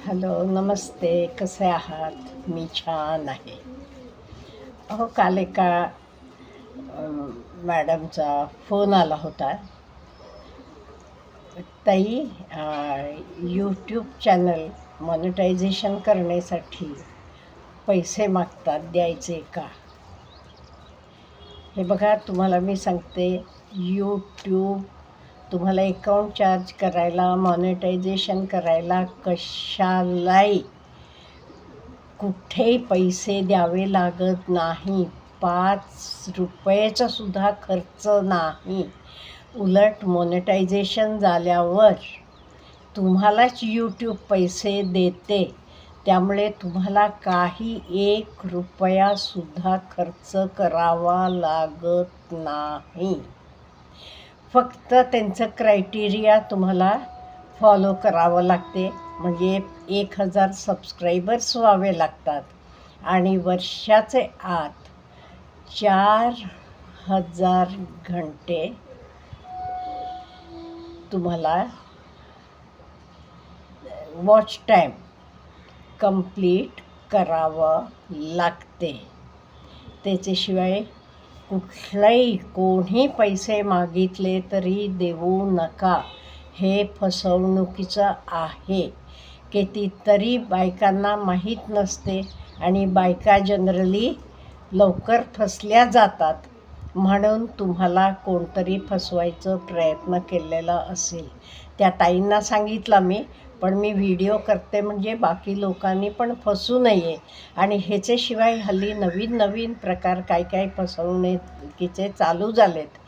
Hello नमस्ते कसे आहात? मी छान आहे. अहो काल एका मॅडमचा फोन आला होता. ताई यूट्यूब चॅनल मॉनिटायझेशन करण्यासाठी पैसे मागतात द्यायचे का? हे बघा तुम्हाला मी सांगते यूट्यूब तुम्हाला अकाउंट चार्ज करायला मॉनिटायझेशन करायला कशालाही कुठे पैसे द्यावे लागत नाही. पाच रुपयाचा सुद्धा खर्च नाही. उलट मॉनिटायझेशन झाल्यावर तुम्हालाच यूट्यूब पैसे देते. त्यामुळे तुम्हाला काही एक रुपयासुद्धा खर्च करावा लागत नाही. फक्त त्यांचं क्रायटेरिया तुम्हाला फॉलो करावं लागते. म्हणजे एक हजार सबस्क्रायबर्स व्हावे लागतात. आणि वर्षाचे आत चार हजार घंटे तुम्हाला वॉच टाईम कंप्लीट करावं लागते. त्याच्याशिवाय कुठलाही कोणी पैसे मागितले तरी देऊ नका. हे फसवणुकीचं आहे. की ती तरी बायकांना माहीत नसते आणि बायका जनरली लवकर फसल्या जातात. म्हणून तुम्हाला कोणतरी फसवायचं प्रयत्न केलेला असेल. त्या ताईंना सांगितलं मी पण मी व्हिडिओ करते म्हणजे बाकी लोकांनी पण फसू नये. आणि ह्याच्याशिवाय हल्ली नवीन नवीन प्रकार काय काय फसवणुकीचे चालू झालेत.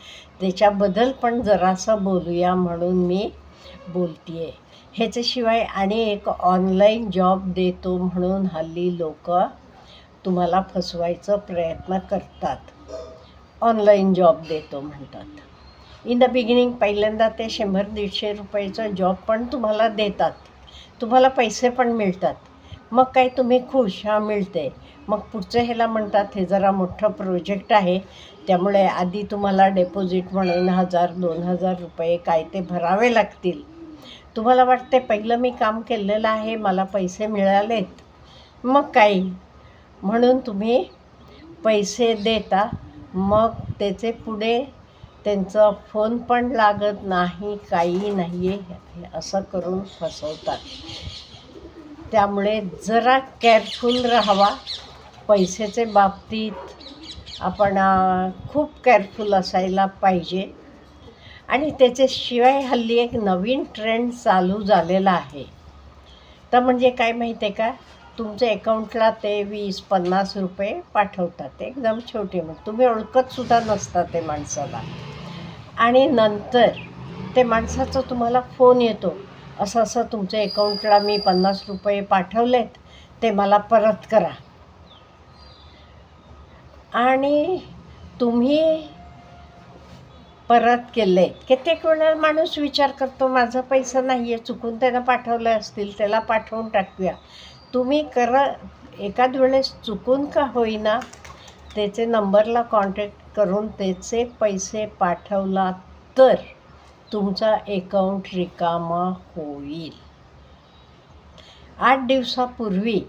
त्याच्याबद्दल पण जरासं बोलूया म्हणून मी बोलते आहे ह्याच्याशिवाय आणि एक ऑनलाईन जॉब देतो म्हणून हल्ली लोक तुम्हाला फसवायचा प्रयत्न करतात. ऑनलाईन जॉब देतो म्हणतात. इन द बिगिनिंग पहिल्यांदा ते शंभर दीडशे रुपयाचा जॉब पण तुम्हाला देतात. तुम्हाला पैसे पण मिळतात. मग काय तुम्ही खुश हा मिळते मग पुढचं ह्याला म्हणतात हे जरा मोठं प्रोजेक्ट आहे. त्यामुळे आधी तुम्हाला डेपॉझिट म्हणून हजार दोन हजार रुपये काय ते भरावे लागतील. तुम्हाला वाटते पहिलं मी काम केलेलं आहे मला पैसे मिळालेत. मग काही म्हणून तुम्ही पैसे देता मग त्याचे पुढे त्यांचा फोन पण लागत नाही काही नाही आहे असं करून फसवतात. त्यामुळे जरा केअरफुल राहावा. पैशाचे बाबतीत आपण खूप केअरफुल असायला पाहिजे. आणि त्याच्याशिवाय हल्ली एक नवीन ट्रेंड चालू झालेला आहे. तर म्हणजे काय माहिती आहे का? तुमच्या अकाउंटला ते वीस पन्नास रुपये पाठवतात. एकदम छोटे मग. तुम्ही ओळखतसुद्धा नसता ते माणसाला. आणि नंतर ते माणसाचा तुम्हाला फोन येतो. असं असं तुमच्या अकाउंटला मी पन्नास रुपये पाठवलेत ते मला परत करा. आणि तुम्ही परत केले कित्येक वेळेला माणूस विचार करतो माझा पैसा नाही आहे चुकून त्यांना पाठवले असतील त्याला पाठवून टाकूया. तुम्ही करा एखाद वेळेस चुकून का होईना त्याचे नंबरला कॉन्टॅक्ट करून त्याचे पैसे पाठवला तर तुमचा अकाउंट रिकामा होईल. आठ दिवसापूर्वी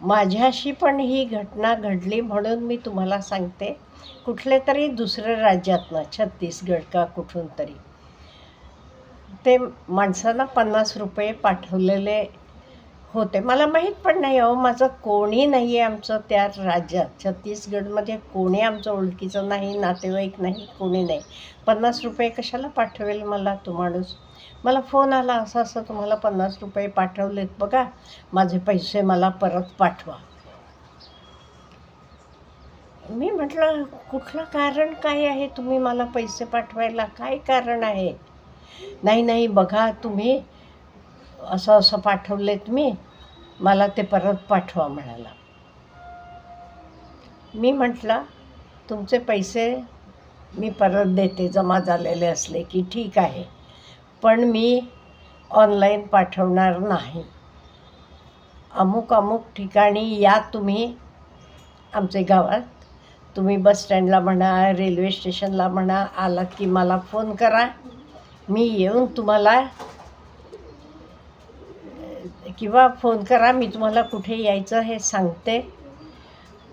माझ्याशी पण ही घटना घडली म्हणून मी तुम्हाला सांगते. कुठले तरी दुसऱ्या राज्यातनं छत्तीसगड का कुठून तरी ते माणसाला पन्नास रुपये पाठवलेले होते मला माहीत पण नाही अहो माझं कोणी नाही आहे आमचं त्या राज्यात. छत्तीसगडमध्ये कोणी आमचं ओळखीचं नाही नातेवाईक नाही कोणी नाही. पन्नास रुपये कशाला पाठवेल मला तो माणूस? मला फोन आला असं असं तुम्हाला पन्नास रुपये पाठवलेत बघा. माझे पैसे मला परत पाठवा. मी म्हटलं कुठलं कारण काय आहे तुम्ही मला पैसे पाठवायला? काय कारण आहे? नाही नाही बघा तुम्ही. असं असं पाठवलेत मी मला ते परत पाठवा म्हणाला. मी म्हटलं तुमचे पैसे मी परत देते जमा झालेले असले की ठीक आहे पण मी ऑनलाईन पाठवणार नाही. अमुक अमुक ठिकाणी या तुम्ही आमच्या गावात. तुम्ही बस स्टँडला म्हणा रेल्वे स्टेशनला म्हणा आलात की मला फोन करा. मी येऊन तुम्हाला किंवा फोन करा मी तुम्हाला कुठे यायचं हे सांगते.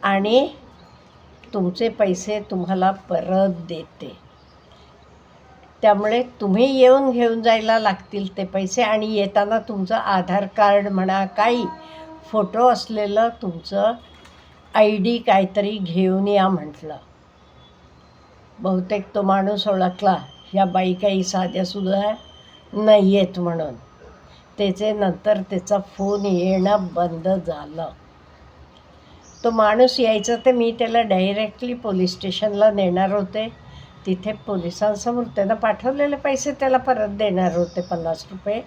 आणि तुमचे पैसे तुम्हाला परत देते. त्यामुळे तुम्ही येऊन घेऊन जायला लागतील ते पैसे आणि येताना तुमचं आधार कार्ड म्हणा काही फोटो असलेलं तुमचं आय डी काहीतरी घेऊन या म्हटलं. बहुतेक तो माणूस ओळखला ह्या बाई काही साध्यासुद्धा नाही आहेत म्हणून. त्याचे नंतर त्याचा फोन येणं बंद झालं. तो माणूस यायचा तर मी त्याला डायरेक्टली पोलीस स्टेशनला नेणार होते. तिथे पोलिसांसमोर त्यानं पाठवलेले पैसे त्याला परत देणार होते पन्नास रुपये.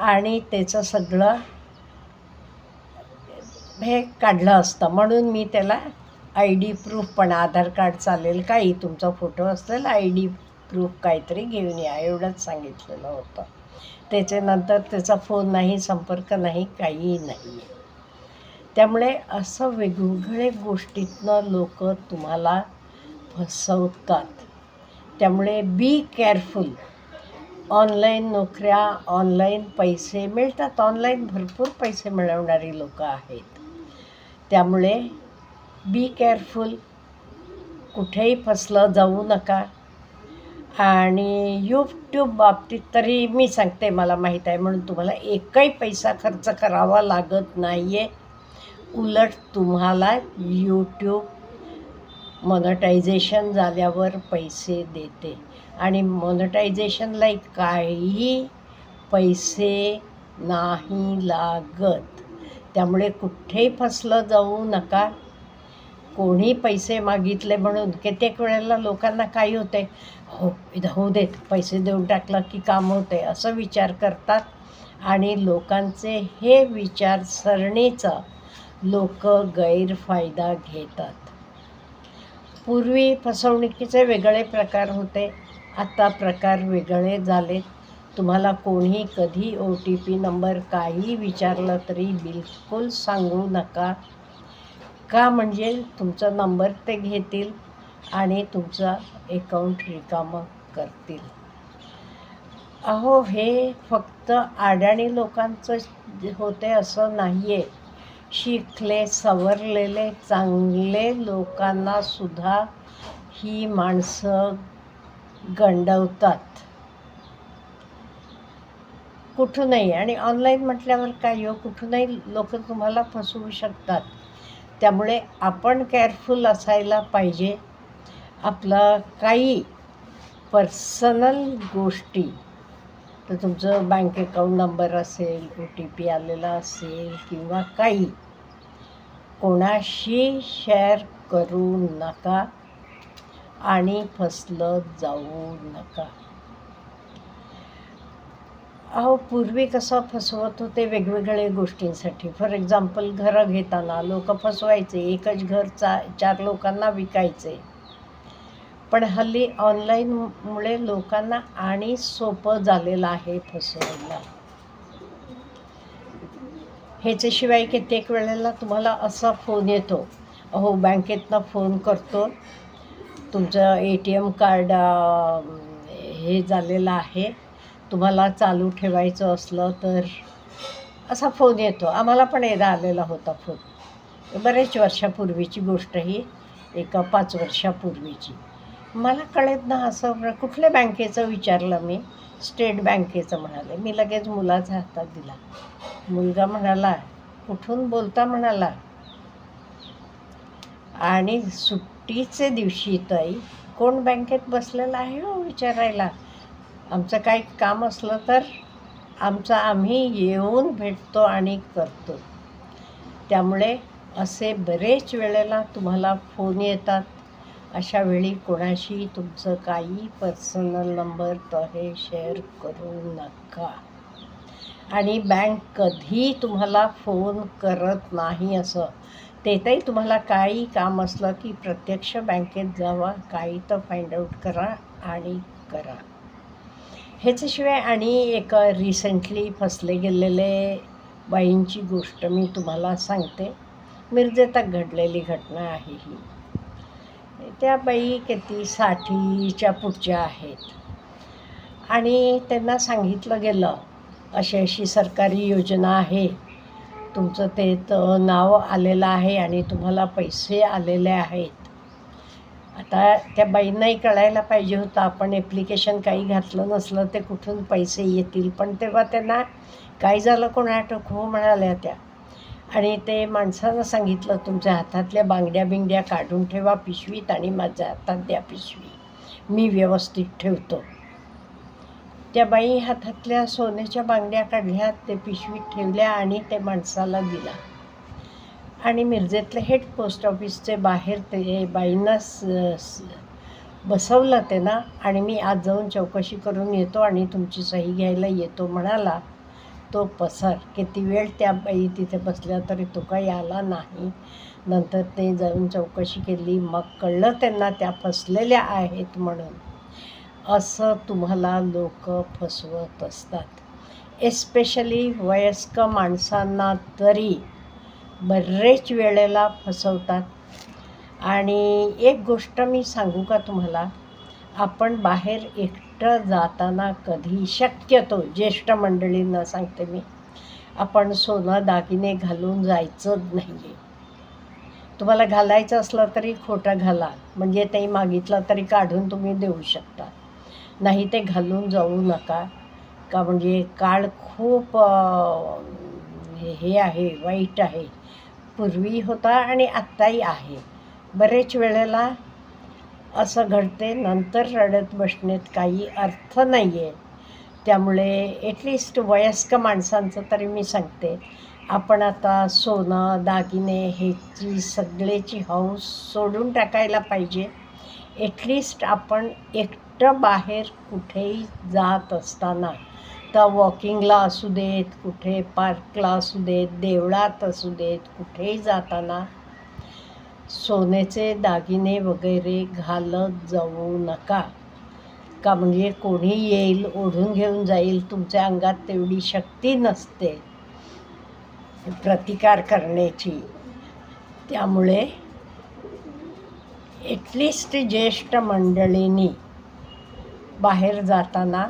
आणि त्याचं सगळं हे काढलं असतं. म्हणून मी त्याला आय डी प्रूफ पण आधार कार्ड चालेल काही तुमचा फोटो असेल आय डी प्रूफ काहीतरी घेऊन या. एवढंच सांगितलेलं होतं. त्याच्यानंतर त्याचा फोन नाही संपर्क नाही काही नाही. त्यामुळे असं वेगवेगळे गोष्टीतनं लोक तुम्हाला फसवतात. त्यामुळे बी केअरफुल ऑनलाईन नोकऱ्या ऑनलाईन पैसे मिळतात. ऑनलाईन भरपूर पैसे मिळवणारी लोकं आहेत. त्यामुळे बी केअरफुल कुठेही फसलं जाऊ नका. आणि यूट्यूब बाबतीत तरी मी सांगते मला माहीत आहे. म्हणून तुम्हाला एकही पैसा खर्च करावा लागत नाही आहे उलट तुम्हाला यूट्यूब मोनटायझेशन झाल्यावर पैसे देते. आणि मॉनिटायझेशनला काही पैसे नाही लागत. त्यामुळे कुठेही फसलं जाऊ नका. कोणी पैसे मागितले म्हणून कित्येक वेळेला लोकांना काही होते हो होऊ देत पैसे देऊन टाकला की काम होते असं विचार करतात. आणि लोकांचे हे विचारसरणीचा लोक गैरफायदा घेतात. पूर्वी फसवणुकीचे वेगळे प्रकार होते. आता प्रकार वेगळे झालेत. तुम्हाला कोणी कधी ओ टी पी नंबर काही विचारलं तरी बिलकुल सांगू नका. का म्हणजे तुमचा नंबर ते घेतील आणि तुमचा अकाउंट रिकामं करतील. अहो हे फक्त अडाणी लोकांचं होते असं नाही आहे शिकले सवरलेले चांगले लोकांना सुद्धा ही माणसं गंडवतात. कुठूनही आणि ऑनलाईन म्हटल्यावर काय हो? कुठूनही लोक तुम्हाला फसवू शकतात. त्यामुळे आपण केअरफुल असायला पाहिजे. आपलं काही पर्सनल गोष्टी तर तुमचं बँक अकाउंट नंबर असेल ओ टी पी आलेला असेल किंवा काही कोणाशी शेअर करू नका आणि फसलं जाऊ नका. अहो पूर्वी कसं फसवत होते वेगवेगळ्या गोष्टींसाठी. फॉर एक्झाम्पल घरं घेताना लोक फसवायचे एकच घर चा चार लोकांना विकायचे. पण हल्ली ऑनलाईनमुळे लोकांना आणि सोपं झालेलं आहे फसवायला. ह्याच्याशिवाय कित्येक वेळेला तुम्हाला असा फोन येतो. अहो बँकेतनं फोन करतो. तुमचं ए टी एम कार्ड हे झालेलं आहे. तुम्हाला चालू ठेवायचं असलं तर असा फोन येतो. आम्हाला पण एकदा आलेला होता फोन. बरेच वर्षापूर्वीची गोष्ट ही एका पाच वर्षापूर्वीची. मला कळत ना असं कुठल्या बँकेचं विचारलं मी? स्टेट बँकेचं म्हणाले. मी लगेच मुलाचा हातात दिला. मुलगा म्हणाला कुठून बोलता म्हणाला? आणि सुट्टीचे दिवशी ताई कोण बँकेत बसलेला आहे हो विचारायला? आमचं काही काम असलं तर आमचं आम्ही येऊन भेटतो आणि करतो. त्यामुळे असे बरेच वेळेला तुम्हाला फोन येतात. अशा वेळी कोणाशी तुमचं काही पर्सनल नंबर तर हे शेअर करू नका. आणि बँक कधी तुम्हाला फोन करत नाही असं तेथही तुम्हाला काही काम असलं की प्रत्यक्ष बँकेत जावा काही तर फाइंड आउट करा आणि करा. ह्याच्याशिवाय आणि एक रिसेंटली फसले गेलेले बाईंची गोष्ट मी तुम्हाला सांगते. मिरजेतात घडलेली घटना आहे ही. त्या बाई किती साठीच्या पुढच्या आहेत. आणि त्यांना सांगितलं गेलं अशी अशी सरकारी योजना आहे. तुमचं ते नाव आलेलं आहे आणि तुम्हाला पैसे आलेले आहेत. आता त्या बाईंनाही कळायला पाहिजे होतं आपण ॲप्लिकेशन काही घातलं नसलं ते कुठून पैसे येतील? पण तेव्हा त्यांना काय झालं कोणा हो म्हणाल्या त्या. आणि ते माणसानं सांगितलं तुमच्या हातातल्या बांगड्या बिंगड्या काढून ठेवा पिशवीत आणि माझ्या हातात द्या पिशवी. मी व्यवस्थित ठेवतो. त्या बाई हातातल्या सोन्याच्या बांगड्या काढल्या ते पिशवीत ठेवल्या आणि ते माणसाला दिला. आणि मिरजेतले हेड पोस्ट ऑफिसचे बाहेर ते बाईंना स- बसवलं ते ना आणि मी आज जाऊन चौकशी करून येतो आणि तुमची सही घ्यायला येतो म्हणाला तो पसर. किती वेळ त्या बाई तिथे बसल्या तरी तो काही आला नाही. नंतर ते जाऊन चौकशी केली. मग कळलं त्यांना त्या फसलेल्या आहेत म्हणून. असं तुम्हाला लोक फसवत असतात. एस्पेशली वयस्क माणसांना तरी. बरेच वेळेला फसवतात. आणि एक गोष्ट मी सांगू का तुम्हाला? आपण बाहेर एकटं जाताना कधी शक्यतो ज्येष्ठ मंडळींना सांगते मी आपण सोनं दागिने घालून जायचंच नाही आहे तुम्हाला घालायचं असलं तरी खोटं घाला म्हणजे ते मागितलं तरी काढून तुम्ही देऊ शकता. नाही ते घालून जाऊ नका का म्हणजे काळ खूप हे आहे वाईट आहे. पूर्वी होता आणि आत्ताही आहे. बरेच वेळेला असं घडते नंतर रडत बसण्यात काही अर्थ नाही आहे त्यामुळे ॲटलिस्ट वयस्क माणसांचं तरी मी सांगते आपण आता सोनं दागिने ह्याची सगळेची हौस सोडून टाकायला पाहिजे. ॲटलिस्ट आपण एकटं बाहेर कुठेही जात असताना त्या वॉकिंगला असू देत कुठे पार्कला असू देत देवळात असू देत कुठेही जाताना सोन्याचे दागिने वगैरे घालत जाऊ नका. का म्हणजे कोणी येईल ओढून घेऊन जाईल तुमच्या अंगात तेवढी शक्ती नसते प्रतिकार करण्याची. त्यामुळे ॲटलिस्ट ज्येष्ठ मंडळींनी बाहेर जाताना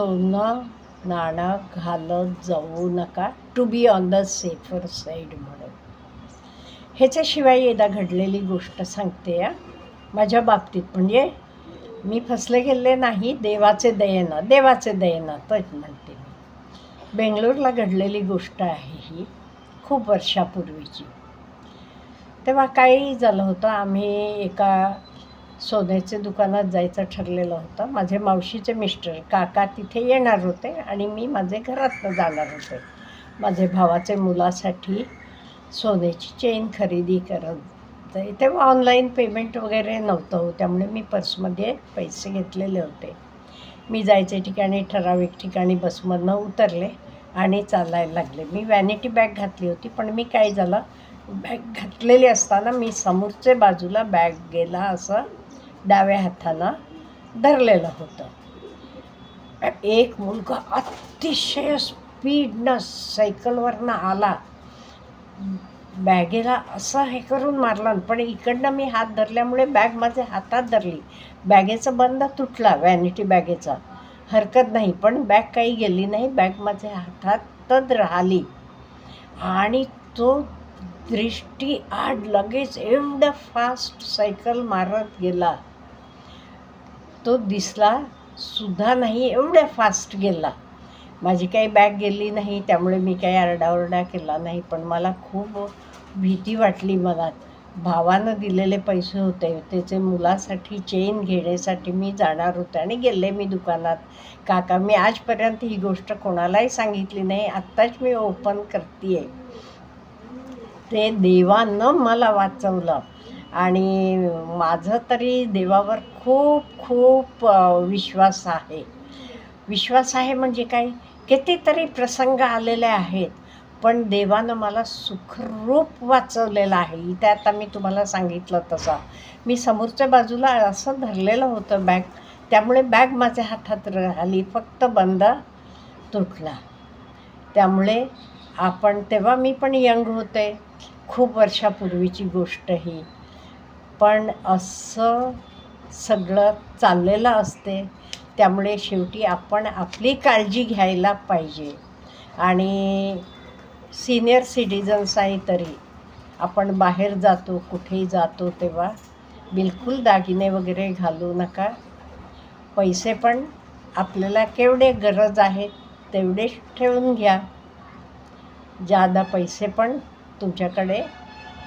सोनं नाणं घालत जाऊ नका. To be on the safer side म्हणून. ह्याच्याशिवाय एकदा घडलेली गोष्ट सांगते या माझ्या बाबतीत म्हणजे मी फसले गेले नाही देवाचे दयेनं देवाचे दयेनं तर म्हणते मी. बेंगलोरला घडलेली गोष्ट आहे ही खूप वर्षापूर्वीची. तेव्हा काही झालं होतं आम्ही एका सोन्याचे दुकानात जायचं ठरलेलं होतं. माझे मावशीचे मिस्टर काका तिथे येणार होते आणि मी माझे घरातनं जाणार होते. माझे भावाचे मुलासाठी सोन्याची चेन खरेदी करत तेव्हा ऑनलाईन पेमेंट वगैरे नव्हतं. हो त्यामुळे मी पर्समध्ये पैसे घेतलेले होते. मी जायच्या ठिकाणी ठराविक ठिकाणी बसमधनं उतरले आणि चालायला लागले. मी वॅनिटी बॅग घातली होती पण मी काय झालं? बॅग घातलेली असताना मी समोरच्या बाजूला बॅग गेला असं डाव्या हाताला धरलेलं होतं. एक मुलगा अतिशय स्पीडनं सायकलवरनं आला. बॅगेला असं हे करून मारला पण इकडनं मी हात धरल्यामुळे बॅग माझ्या हातात धरली. बॅगेचा बंद तुटला वॅनिटी बॅगेचा. हरकत नाही पण बॅग काही गेली नाही बॅग माझ्या हातातच राहिली. आणि तो दृष्टी आड लगेच एवढं फास्ट सायकल मारत गेला. तो दिसला सुद्धा नाही एवढ्या फास्ट गेला. माझी काही बॅग गेली नाही त्यामुळे मी काही आरडाओरडा केला नाही पण मला खूप भीती वाटली मनात. भावानं दिलेले पैसे होते त्याचे मुलासाठी चेन घेण्यासाठी मी जाणार होते आणि गेले मी दुकानात. काका मी आजपर्यंत ही गोष्ट कोणालाही सांगितली नाही आत्ताच मी ओपन करते ते देवानं मला वाचवलं. आणि माझं तरी देवावर खूप खूप विश्वास आहे. विश्वास आहे म्हणजे काय? कितीतरी प्रसंग आलेले आहेत पण देवानं मला सुखरूप वाचवलेलं आहे. इथे आता मी तुम्हाला सांगितलं तसं. मी समोरच्या बाजूला असं धरलेलं होतं बॅग. त्यामुळे बॅग माझ्या हातात राहिली फक्त बंद तुटला. त्यामुळे आपण तेव्हा मी पण यंग होते. खूप वर्षापूर्वीची गोष्ट ही पण असं सगळं चाललेलं असते त्यामुळे शेवटी आपण आपली काळजी घ्यायला पाहिजे. आणि सिनियर सिटिझन्स आहे तरी आपण बाहेर जातो कुठेही जातो तेव्हा बिलकुल दागिने वगैरे घालू नका. पैसे पण आपल्याला केवढे गरज आहे तेवढेच ठेवून घ्या. जादा पैसे पण तुमच्याकडे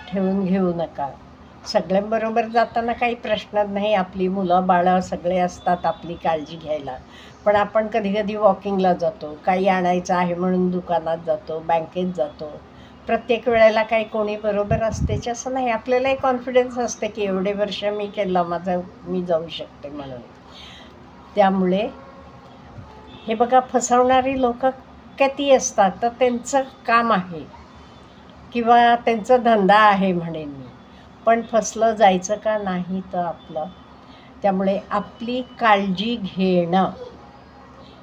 ठेवून घेऊ नका. सगळ्यांबरोबर जाताना काही प्रश्न नाही आपली मुलं बाळं सगळे असतात आपली काळजी घ्यायला. पण आपण कधी कधी वॉकिंगला जातो काही आणायचं आहे म्हणून दुकानात जातो बँकेत जातो. प्रत्येक वेळेला काही कोणी बरोबर असतेच असं नाही आपल्यालाही कॉन्फिडन्स असते की एवढे वर्ष मी केलं माझं मी जाऊ शकते म्हणून. त्यामुळे हे बघा फसवणारी लोक किती असतात तर त्यांचं काम आहे. किंवा त्यांचा धंदा आहे म्हणेन मी. पण फसलं जायचं का नाही तर आपलं? त्यामुळे आपली काळजी घेणं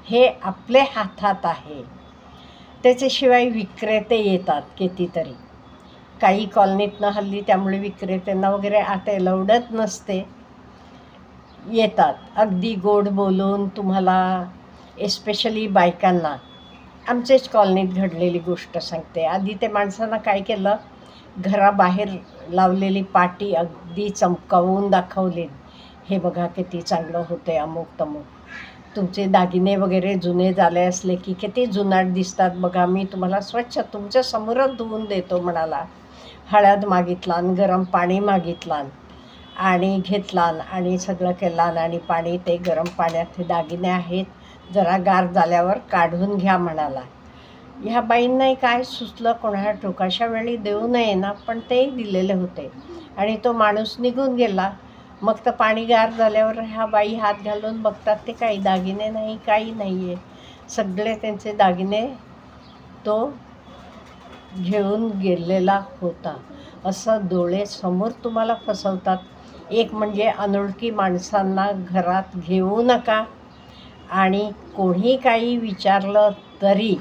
हे आपले हातात आहे. त्याच्याशिवाय विक्रेते येतात कितीतरी. काही कॉलनीतनं हल्ली त्यामुळे विक्रेत्यांना वगैरे आता लवडत नसते. येतात. अगदी गोड बोलून तुम्हाला एस्पेशली बायकांना. आमच्याच कॉलनीत घडलेली गोष्ट सांगते. आधी ते माणसांना काय केलं? घराबाहेर लावलेली पाटी अगदी चमकावून दाखवली. हे बघा किती चांगलं होते अमुक तमुक. तुमचे दागिने वगैरे जुने झाले असले की किती जुनाट दिसतात बघा. मी तुम्हाला स्वच्छ तुमच्या समोरच धुवून देतो म्हणाला. हळद मागितलान गरम पाणी मागितलान आणि घेतलान आणि सगळं केलान आणि पाणी ते गरम पाण्यात हे दागिने आहेत जरा गार झाल्यावर काढून घ्या म्हणाला. ह्या बाईंनाही काय सुचलं कोणा ठोकाशा वेळी देऊ नये ना पण तेही दिलेले होते. आणि तो माणूस निघून गेला. मग तर पाणी गार झाल्यावर ह्या बाई हात घालून बघतात ते काही दागिने नाही काही नाही आहे सगळे त्यांचे दागिने तो घेऊन गेलेला होता. असं डोळे समोर तुम्हाला फसवतात. एक म्हणजे अनोळखी माणसांना घरात घेऊ नका. आणि कोणी काही विचारलं तरी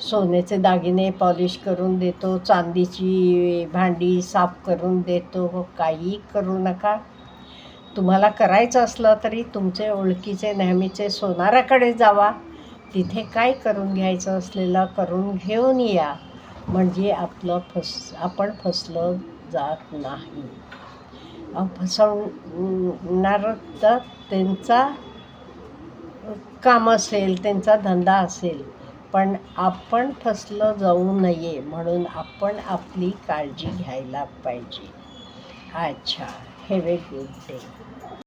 सोन्याचे दागिने पॉलिश करून देतो चांदीची भांडी साफ करून देतो हो, काही करू नका. तुम्हाला करायचं असलं तरी तुमचे ओळखीचे नेहमीचे सोनाराकडे जावा. तिथे काय करून घ्यायचं असलेलं करून घेऊन या. म्हणजे आपलं फस आपण फसलं जात नाही. फसवणार तर त्यांचा काम असेल त्यांचा धंदा असेल. पण आपण फसलं जाऊ नये म्हणून आपण आपली काळजी घ्यायला पाहिजे. अच्छा हॅव ए गुड डे